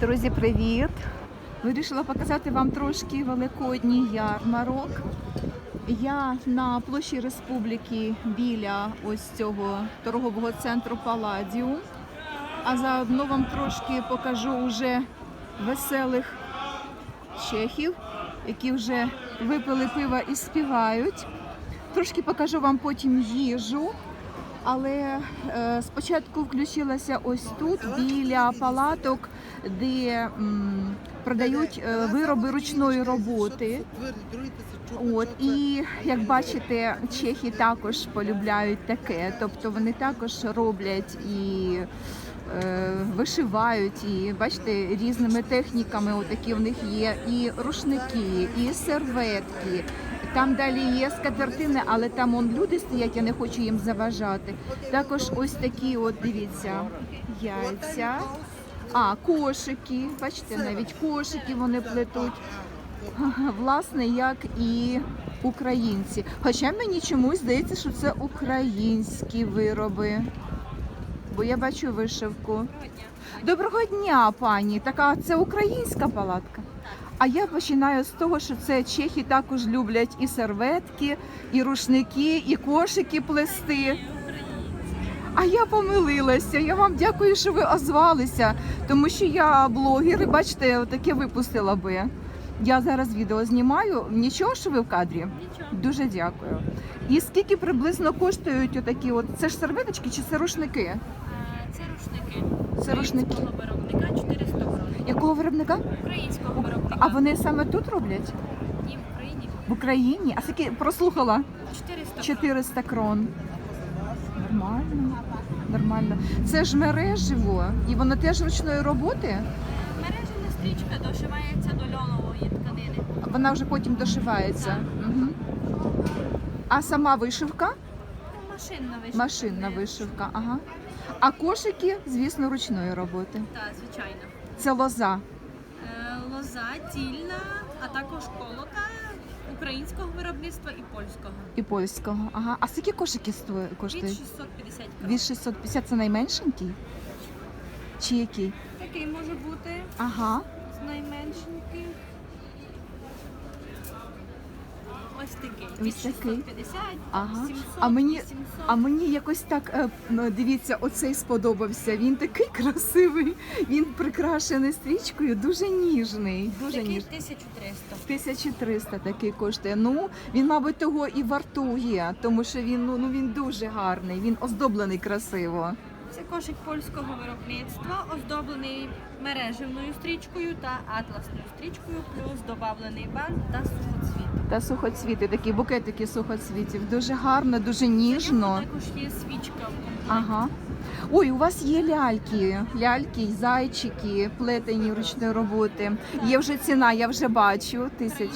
Друзі, привіт! Вирішила показати вам трошки великодній ярмарок. Я на площі Республіки біля ось цього торгового центру Паладіум. А заодно вам трошки покажу уже веселих чехів, які вже випили пива і співають. Трошки покажу вам потім їжу. Але е, спочатку включилася ось тут біля палаток, де м, продають е, вироби ручної роботи. От і як бачите, чехи також полюбляють таке, тобто вони також роблять і е, вишивають, і бачите, різними техніками. Отакі в них є і рушники, і серветки. Там далі є скатертини, але там он люди стоять, я не хочу їм заважати. Також ось такі, от дивіться, яйця. А, кошики. Бачите, навіть кошики вони плетуть. Власне, як і українці. Хоча мені чомусь здається, що це українські вироби. Бо я бачу вишивку. Доброго дня, пані. Така це українська палатка. А я починаю з того, що це чехи також люблять і серветки, і рушники, і кошики плести. А я помилилася. Я вам дякую, що ви озвалися, тому що я блогер, і бачите, таке випустила би. Я зараз відео знімаю. Нічого, що ви в кадрі? Нічого. Дуже дякую. І скільки приблизно коштують отакі от це ж серветочки чи це рушники? Рушники. Це рушники. Українського виробника 400 гривень. Якого виробника? Українського виробника. А вони саме тут роблять? Ні, в Україні В Україні? А скільки прослухала? 400 400 крон. Нормально. Нормально. Це ж мереживо, і воно теж ручної роботи. Мережена стрічка дошивається до льонової тканини. Вона вже потім дошивається. Угу. А сама вишивка? Машинна вишивка. Машинна вишивка. Ага. А кошики, звісно, ручної роботи. Так, звичайно. Це лоза. Е, Лоза, тільна, а також колока українського виробництва і польського. І польського. Ага. А скільки кошики сто- Від коштують? 650 крон. Від 650 це найменшенький? Чи який? Такий може бути Ага. з найменшеньких. Ось такий. Ось Від такий. 650, Ага. 700, А мені- 800. А мені якось так е, ну, дивіться, оцей сподобався. Він такий красивий. Він прикрашений стрічкою, дуже ніжний. Дуже Такий ніжний. 1300. 1300 такий коштує. Ну він, мабуть, того і вартує, тому що він ну, ну він дуже гарний. Він оздоблений красиво. Це кошик польського виробництва, оздоблений мережевною стрічкою та атласною стрічкою, плюс добавлений бант та сухоцвіт. Та сухоцвіти, такі букетики сухоцвітів. Дуже гарно, дуже ніжно. Також є свічка. Ага. Ой, у вас є ляльки, ляльки, зайчики, плетені ручної роботи. Є вже ціна, я вже бачу. Тисяч.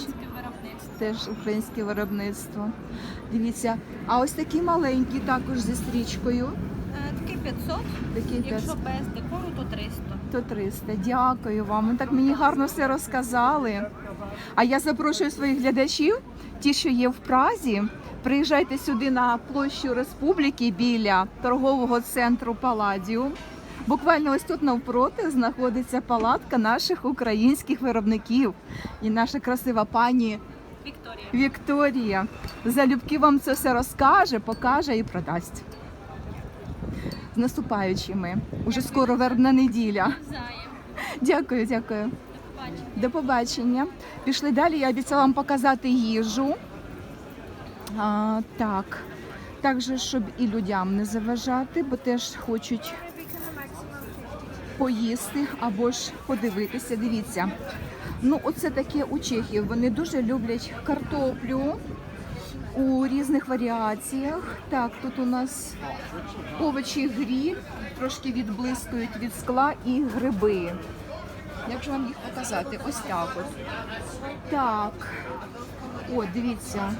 Теж українське виробництво. Дивіться, а ось такі маленькі також зі стрічкою. Е, Такий 500, Такі якщо теж без декору, то 300. То 300. Дякую вам. Ви так мені гарно все розказали. А я запрошую своїх глядачів, ті, що є в Празі. Приїжджайте сюди на площу Республіки біля торгового центру Паладіум. Буквально ось тут навпроти знаходиться палатка наших українських виробників. І наша красива пані Вікторія. Вікторія залюбки вам це все розкаже, покаже і продасть. З наступаючими. Уже скоро вербна неділя. Дякую, дякую. До побачення. Пішли далі. Я обіцяла вам показати їжу. А, так. Так же, щоб і людям не заважати, бо теж хочуть поїсти або ж подивитися. Дивіться. Ну, оце таке у Чехів. Вони дуже люблять картоплю у різних варіаціях. Так, тут у нас овочі гріль, трошки відблискують від скла і гриби. Як же вам їх показати? Ось так от. Так. О, дивіться.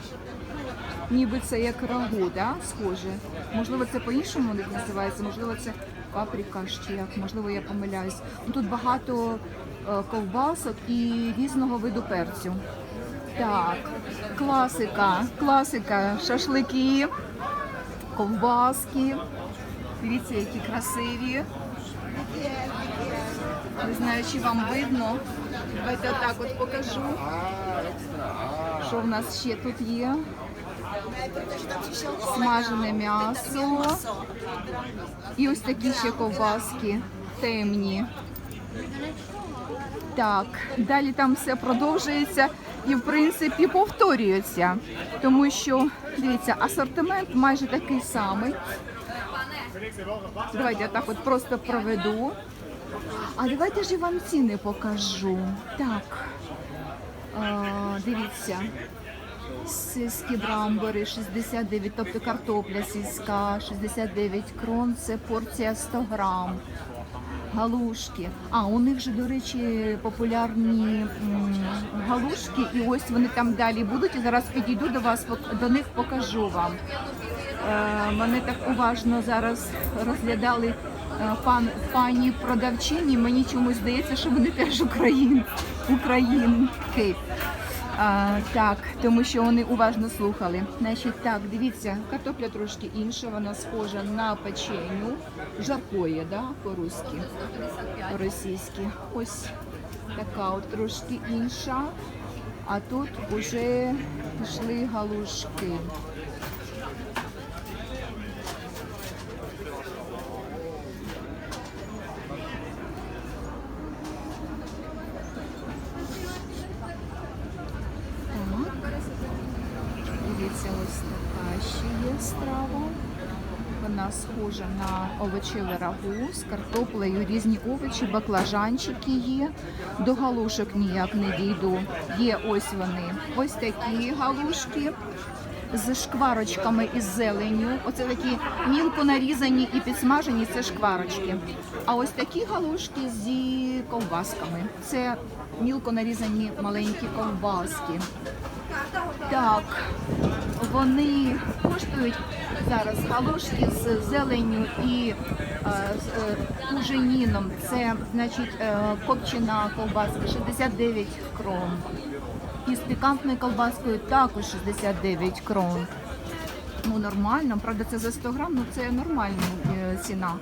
Ніби це як рагу, да? схоже. Можливо, це по-іншому у називається, можливо, це паприка ще як, можливо, я помиляюсь. Тут багато е, ковбасок і різного виду перцю. Так, класика, класика, шашлики, ковбаски. Дивіться, які красиві. Не знаю, чи вам видно. Давайте отак от покажу. Що в нас ще тут є? Смажене м'ясо. І ось такі ще ковбаски темні. Так, далі там все продовжується і, в принципі, повторюється. Тому що, дивіться, асортимент майже такий самий. Давайте я так от просто проведу. А давайте ж я вам ціни покажу. Так. А, дивіться. Сільські брамбори 69, тобто картопля сільська 69 крон, це порція 100 грам. Галушки. А, у них же, до речі, популярні галушки, і ось вони там далі будуть. І зараз підійду до вас, до них покажу вам. Е, мене так уважно зараз розглядали е, пан пані продавчині. Мені чомусь здається, що вони теж україн, українки. А, так, тому що вони уважно слухали. Значить, так, дивіться, картопля трошки інша, вона схожа на печеню. Жаркоє, да, по-руськи, по-російськи. Ось така от трошки інша. А тут уже пішли галушки. Так. Дивіться, ось така ще є страва. Вона схожа на овочеве рагу з картоплею, різні овочі, баклажанчики є. До галушок ніяк не дійду. Є ось вони. Ось такі галушки з шкварочками із зеленню. Оце такі мілко нарізані і підсмажені, це шкварочки. А ось такі галушки зі ковбасками. Це мілко нарізані маленькі ковбаски. Так, вони коштують зараз галушки з зеленню і е, з е, куженіном. Це значить е, копчена ковбаска 69 крон. І з пікантною ковбаскою також 69 крон. Ну нормально, правда, це за 100 грам, ну це нормальна ціна.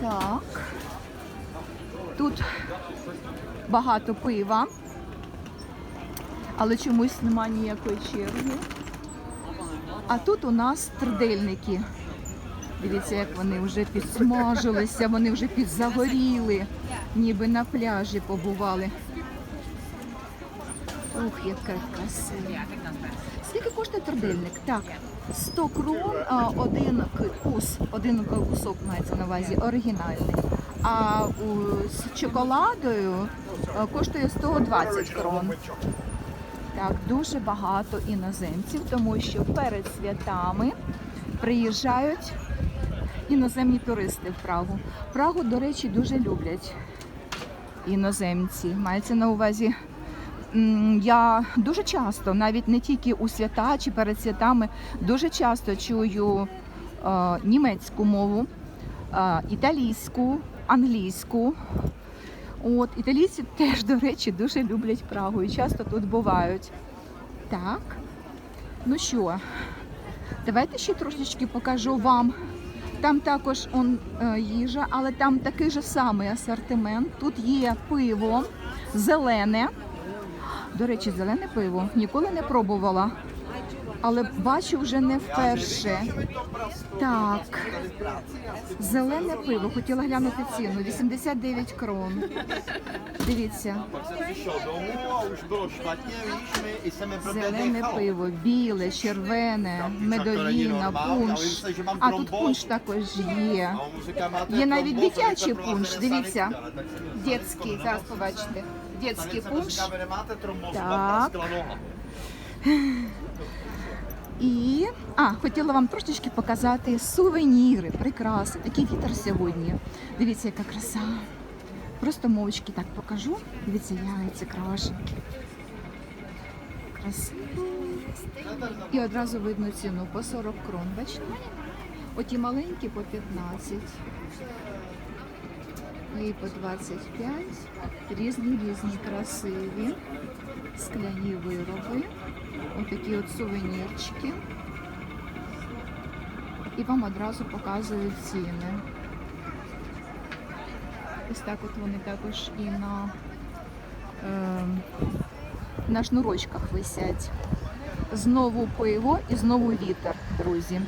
Так. Тут багато пива але чомусь немає ніякої черги. А тут у нас трудельники. Дивіться, як вони вже підсмажилися, вони вже підзагоріли, ніби на пляжі побували. Ух, яка красива. Скільки коштує трудельник? Так, 100 крон, один кус, один кусок мається на увазі, оригінальний. А з чоколадою коштує 120 крон. Так, дуже багато іноземців, тому що перед святами приїжджають іноземні туристи в Прагу. Прагу, до речі, дуже люблять іноземці. Мається на увазі. Я дуже часто, навіть не тільки у свята чи перед святами, дуже часто чую е, німецьку мову, е, італійську, англійську. От італійці теж, до речі, дуже люблять Прагу і часто тут бувають. Так. Ну що, давайте ще трошечки покажу вам. Там також он, е, їжа, але там такий же самий асортимент. Тут є пиво зелене. До речі, зелене пиво ніколи не пробувала, але бачу вже не вперше. Так, зелене пиво. Хотіла глянути ціну. 89 крон. Дивіться, зелене пиво, біле, червене, медовіна, пунш. А тут пунш також є. Є навіть дитячий пунш, дивіться. Дєцький, зараз побачите. Sanice пунш. říká, І а, хотіла вам трошечки показати сувеніри, прикраси. Такий вітер сьогодні. Дивіться, яка краса. Просто мовчки так покажу. Дивіться, яйця, крашенки. Красиво. І одразу видно ціну по 40 крон. Бачите? Оті маленькі по 15. Є і по 25. Різні різні красиві. Скляні вироби. Отакі от сувенірчики. І вам одразу показують ціни. Ось так от вони також і на, е, на шнурочках висять. Знову пиво і знову вітер, друзі.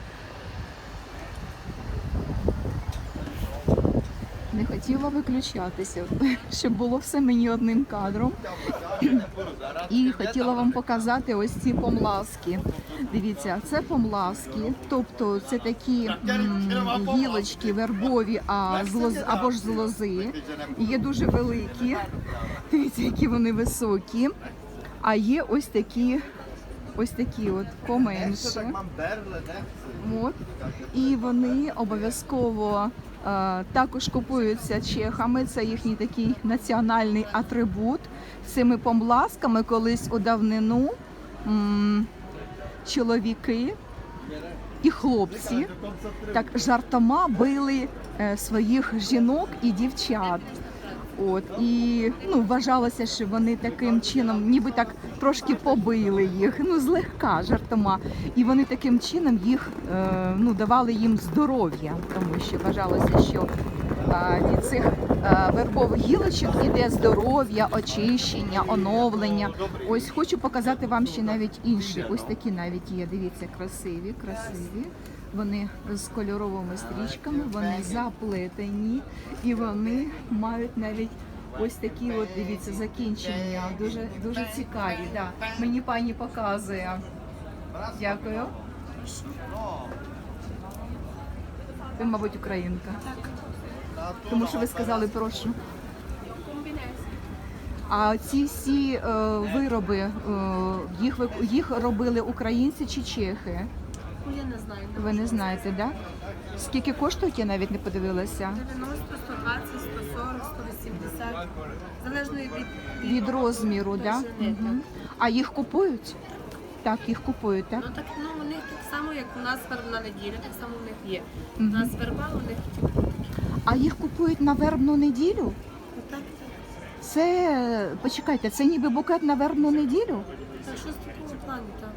Не хотіла виключатися, щоб було все мені одним кадром. І хотіла вам показати ось ці помласки. Дивіться, це помласки, тобто це такі м, гілочки вербові а, з лоз, або ж з лози. Є дуже великі. Дивіться, які вони високі. А є ось такі, ось такі от поменше. От. І вони обов'язково також купуються чехами. Це їхній такий національний атрибут. Цими помласками колись у давнину чоловіки і хлопці так жартома били е, своїх жінок і дівчат. От і ну вважалося, що вони таким чином, ніби так трошки побили їх, ну злегка жартома. І вони таким чином їх е, ну давали їм здоров'я, тому що вважалося, що е, від цих е, вербових гілочок іде здоров'я, очищення, оновлення. Ось хочу показати вам ще навіть інші. Ось такі навіть є. Дивіться, красиві, красиві. Вони з кольоровими стрічками, вони заплетені і вони мають навіть ось такі от дивіться закінчення. Дуже дуже цікаві. Да. Мені пані показує. Дякую. Ви, мабуть, українка. Тому що ви сказали прошу. А ці всі е, вироби е, їх їх робили українці чи чехи? Ну, я не знаю. Ви не знаєте, да? Скільки коштують, я навіть не подивилася. 90, 120, 140, 180. Залежно від, Від розміру, да? Угу. А їх купують? Так, їх купують, так? Ну так ну у них так само, як у нас вербна неділя, так само у них є. У Мгм. нас верба, у них такі. А їх купують на вербну неділю? Ну, так, так. Це почекайте, це ніби букет на вербну неділю? Так, щось такого плану, так.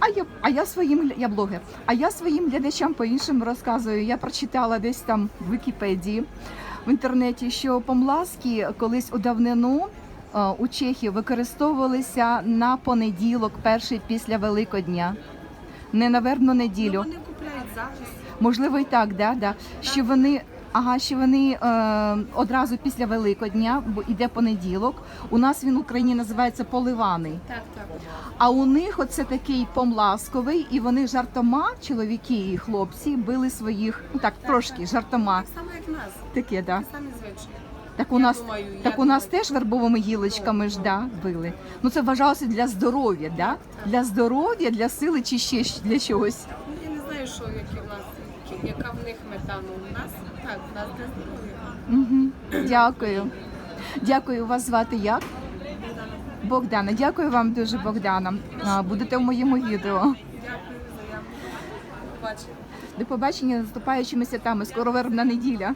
А я, а я своїм я блогер. А я своїм глядачам по-іншому розказую. Я прочитала десь там в Вікіпедії в інтернеті, що помласки колись у давнину е, у Чехії використовувалися на понеділок, перший після Великодня. Не на вербну неділю. Ну, вони купляють зараз. Можливо, і так, да, да. Що вони. Ага, що вони е, одразу після Великодня, бо іде понеділок. У нас він в Україні називається поливаний. Так, так. А у них оце такий помласковий, і вони жартома, чоловіки і хлопці, били своїх, ну так, трошки жартома. Так само, як в нас. Таке, да. Самі звичайні. Так у Я нас думаю, я так у нас думаю. теж вербовими гілочками ж да, били. Ну це вважалося для здоров'я, да? Для здоров'я, для сили чи ще щ- для чогось. Ну, я не знаю, що які в нас, яка в них мета. Ну, у нас так, у нас не. Угу. Дякую. Дякую. Вас звати як? Богдана. Дякую вам дуже, Богдана. А, Будете в моєму відео. Дякую за. Побачимо. До побачення з наступаючими святами. Скоро вербна неділя.